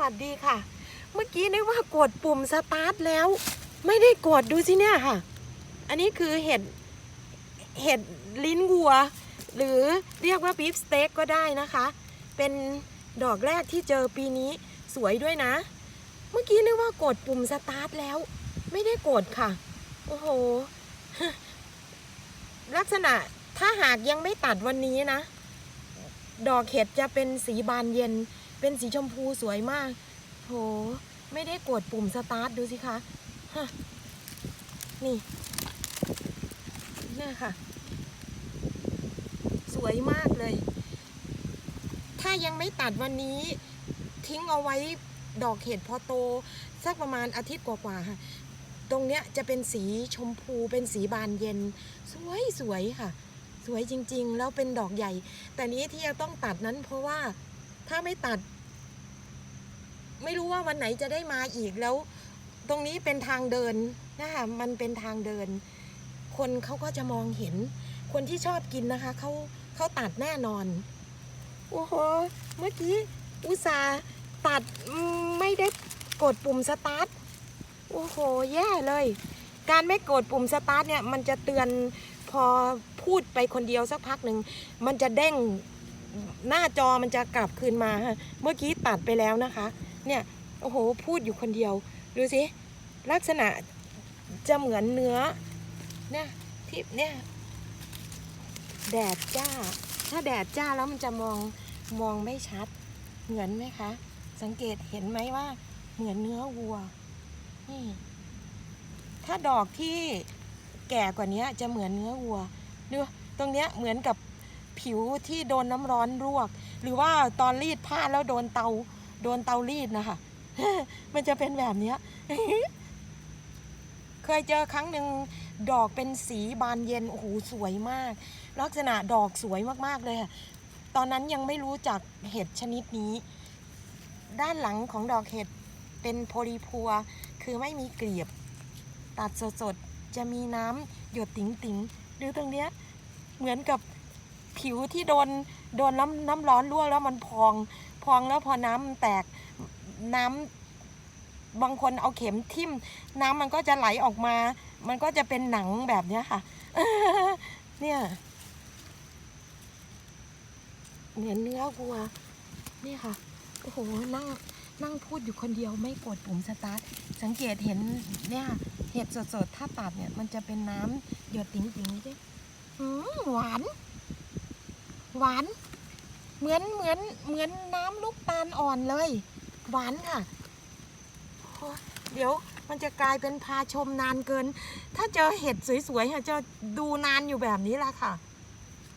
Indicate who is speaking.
Speaker 1: วัสดีค่ะ เมื่อกี้นึกว่ากดปุ่มสตาร์ทแล้ว ไม่ได้กดดูสิเนี่ยค่ะ อันนี้คือเห็ดเห็ดลิ้นวัว หรือเรียกว่าบีฟสเต็กก็ได้นะคะ เป็นดอกแรกที่เจอปีนี้สวยด้วยนะ เมื่อกี้นึกว่ากดปุ่มสตาร์ทแล้ว ไม่ได้กดค่ะ โอ้โห ลักษณะถ้าหากยังไม่ตัดวันนี้นะ ดอกเห็ดจะเป็นสีบานเย็น เป็นสีชมพูสวยมาก โห ไม่ได้กดปุ่มสตาร์ทดูสิคะะนี่เนี่ยค่ะ สวยมากเลย ถ้ายังไม่ตัดวันนี้ ทิ้งเอาไว้ดอกเห็ดพอโต สักประมาณอาทิตย์กว่าๆค่ะ ตรงเนี้ยจะเป็นสีชมพูเป็นสีบานเย็น สวยสวยค่ะ สวยจริงๆ แล้วเป็นดอกใหญ่ แต่นี้ที่จะต้องตัดนั้นเพราะว่าถ้าไม่ตัด ไม่รู้ว่าวันไหนจะได้มาอีกแล้ว ตรงนี้เป็นทางเดินนะคะมันเป็นทางเดิน คนเขาก็จะมองเห็น คนที่ชอบกินนะคะเขาเขาตัดแน่นอนโอ้โหเมื่อกี้อุตส่าห์ตัดไม่ได้กดปุ่มสตาร์ทโอ้โหแย่เลย การไม่กดปุ่มสตาร์ทเนี่ยมันจะเตือนพอพูดไปคนเดียวสักพักหนึ่งมันจะเด้งหน้าจอมันจะกลับคืนมา เมื่อกี้ตัดไปแล้วนะคะ เนี่ยโอ้โหพูดอยู่คนเดียวดูสิลักษณะจะเหมือนเนื้อเนี่ยที่เนี่ยแดดจ้า ถ้าแดดจ้าแล้วมันจะมองมองไม่ชัด เหมือนไหมคะ สังเกตเห็นไหมว่า เหมือนเนื้อวัวนี่ถ้าดอกที่แก่กว่านี้จะเหมือนเนื้อวัวดูตรงเนี้ยเหมือนกับผิวที่โดนน้ำร้อนลวก หรือว่าตอนรีดผ้าแล้วโดนเตา โดนเตารีดนะคะ มันจะเป็นแบบเนี้ย เคยเจอครั้งหนึ่งดอกเป็นสีบานเย็น โอ้โห สวยมาก ลักษณะดอกสวยมากๆเลยค่ะ ตอนนั้นยังไม่รู้จักเห็ดชนิดนี้ ด้านหลังของดอกเห็ดเป็นโพลีพัว คือไม่มีกลีบ ตัดสดๆ จะมีน้ำหยดติ๋งติ๋งๆดูตรงเนี้ย เหมือนกับผิวที่โดน โดนน้ำน้ำร้อนลวกแล้วมันพอง พองแล้วพอน้ำมันแตกน้ำบางคนเอาเข็มทิ่ม น้ำมันก็จะไหลออกมา มันก็จะเป็นหนังแบบเนี้ยค่ะ เนี่ยเหมือนเนื้อวัว นี่ค่ะ โอ้โห นั่ง นั่งพูดอยู่คนเดียวไม่กดปุ่มสตาร์ท สังเกตเห็นเนี่ย เห็ดสดๆ ถ้าตัดเนี่ย มันจะเป็นน้ำหยดติ๋งๆใช่หวาน หวาน เหมือนเหมือนเหมือนน้ำลูกตาลอ่อนเลย หวานค่ะ เดี๋ยวมันจะกลายเป็นพาชมนานเกิน ถ้าเจอเห็ดสวยๆค่ะจะดูนานอยู่แบบนี้ละค่ะ